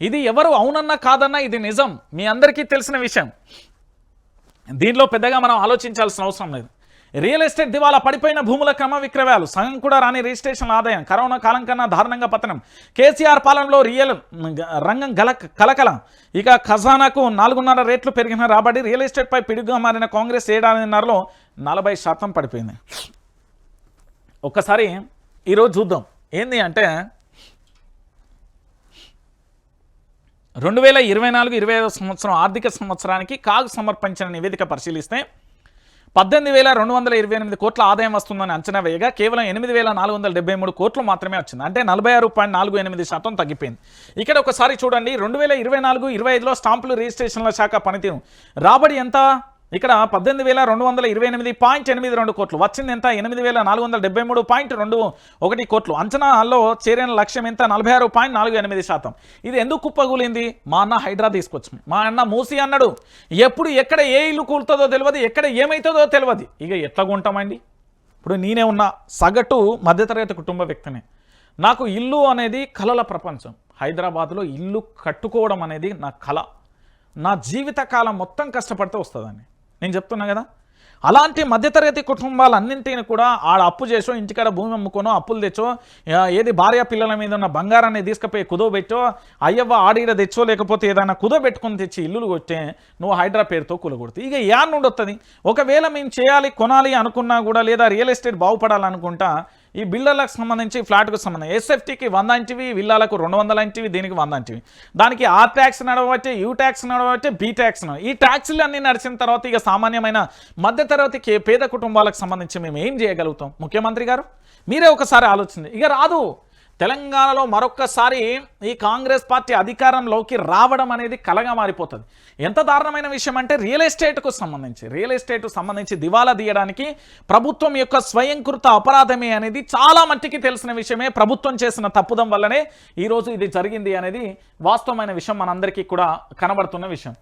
ఇది ఎవరు అవునన్నా కాదన్నా ఇది నిజం. మీ అందరికీ తెలిసిన విషయం. దీనిలో పెద్దగా మనం ఆలోచించాల్సిన అవసరం లేదు. రియల్ ఎస్టేట్ దివాలా పడిపోయిన భూముల క్రమ విక్రయాలు సగం కూడా రాని రిజిస్ట్రేషన్ ఆదాయం కరోనా కాలం కన్నా దారుణంగా పతనం. కేసీఆర్ పాలనలో రియల్ రంగం గల కలకలం. ఇక ఖజానాకు నాలుగున్నర రేట్లు పెరిగిన రాబడి రియల్ ఎస్టేట్పై పిడుగుగా మారిన కాంగ్రెస్ ఏడాదిన్నరలో నలభై శాతం పడిపోయింది. ఒక్కసారి ఈరోజు చూద్దాం. ఏంది అంటే రెండు వేల ఇరవై నాలుగు ఇరవై ఐదో సంవత్సరం ఆర్థిక సంవత్సరానికి కాగ్ సమర్పించిన నివేదిక పరిశీలిస్తే పద్దెనిమిది వేల రెండు వందల ఇరవై ఎనిమిది కోట్ల ఆదాయం వస్తుందని అంచనా వేయగా కేవలం ఎనిమిది వేల నాలుగు వందల డెబ్బై మూడు కోట్లు మాత్రమే వచ్చింది. అంటే నలభై ఆరు పాయింట్ నాలుగు ఎనిమిది శాతం తగ్గిపోయింది. ఇక్కడ ఒకసారి చూడండి రెండు వేల ఇరవై నాలుగు ఇరవై ఐదులో స్టాంపులు రిజిస్ట్రేషన్ల శాఖ పనితీరు రాబడి ఎంత? ఇక్కడ పద్దెనిమిది వేల రెండు వందల ఇరవై ఎనిమిది పాయింట్ ఎనిమిది రెండు కోట్లు. వచ్చింది ఎంత? ఎనిమిది వేల నాలుగు వందల డెబ్బై మూడు పాయింట్ రెండు ఒకటి కోట్లు. అంచనాలో చేరిన లక్ష్యం ఎంత? నలభై ఆరు పాయింట్ నాలుగు ఎనిమిది శాతం. ఇది ఎందుకు కుప్పగూలింది మా అన్న హైడ్రా తీసుకొచ్చాం మా అన్న మూసి అన్నాడు ఎప్పుడు ఎక్కడ ఏ ఇల్లు కూలుతుందో తెలియదు ఎక్కడ ఏమవుతుందో తెలియదు ఇక ఎట్లా కొంటామండి ఇప్పుడు నేనే ఉన్నా సగటు మధ్యతరగతి కుటుంబ వ్యక్తిని. నాకు ఇల్లు అనేది కలల ప్రపంచం. హైదరాబాద్లో ఇల్లు కట్టుకోవడం అనేది నా కళ. నా జీవితకాలం మొత్తం కష్టపడితే వస్తుందని నేను చెప్తున్నా కదా. అలాంటి మధ్యతరగతి కుటుంబాలన్నింటినీ కూడా ఆడ అప్పు చేసో ఇంటికాడ భూమి అమ్ముకోనో అప్పులు తెచ్చో ఏది భార్య పిల్లల మీద ఉన్న బంగారాన్ని తీసుకుపోయి కుదోబెట్టో అయ్యవ్వ ఆడీడ తెచ్చో లేకపోతే ఏదైనా కుదోబెట్టుకుని తెచ్చి ఇల్లులు కొట్టే నువ్వు హైడ్రా పేరుతో కూలగొడుతుంది ఇక యా నుండి వస్తుంది ఒకవేళ మేము చేయాలి కొనాలి అనుకున్నా కూడా లేదా రియల్ ఎస్టేట్ బాగుపడాలనుకుంటా ఈ బిల్డర్లకు సంబంధించి ఫ్లాట్కు సంబంధించి ఎస్ఎఫ్టీకి వంద ఇంటివి విల్లాలకు రెండు వందల ఇంటివి దీనికి వంద ఇంటివి. దానికి ఆ ట్యాక్స్ నడవబట్టే యూ ట్యాక్స్ నడవబట్టే బీ ట్యాక్స్ ఈ ట్యాక్స్లు అన్నీ నడిచిన తర్వాత ఇక సామాన్యమైన మధ్య తరగతికి పేద కుటుంబాలకు సంబంధించి మేము ఏం చేయగలుగుతాం? ముఖ్యమంత్రి గారు మీరే ఒకసారి ఆలోచించండి. ఇక రాదు. తెలంగాణలో మరొక్కసారి ఈ కాంగ్రెస్ పార్టీ అధికారంలోకి రావడం అనేది కలగా మారిపోతుంది. ఎంత దారుణమైన విషయం అంటే రియల్ ఎస్టేట్కు సంబంధించి రియల్ ఎస్టేట్ సంబంధించి దివాలా తీయడానికి ప్రభుత్వం యొక్క స్వయంకృత అపరాధమే అనేది చాలా మట్టికి తెలిసిన విషయమే. ప్రభుత్వం చేసిన తప్పుదం వల్లనే ఈరోజు ఇది జరిగింది అనేది వాస్తవమైన విషయం మనందరికీ కూడా కనబడుతున్న విషయం.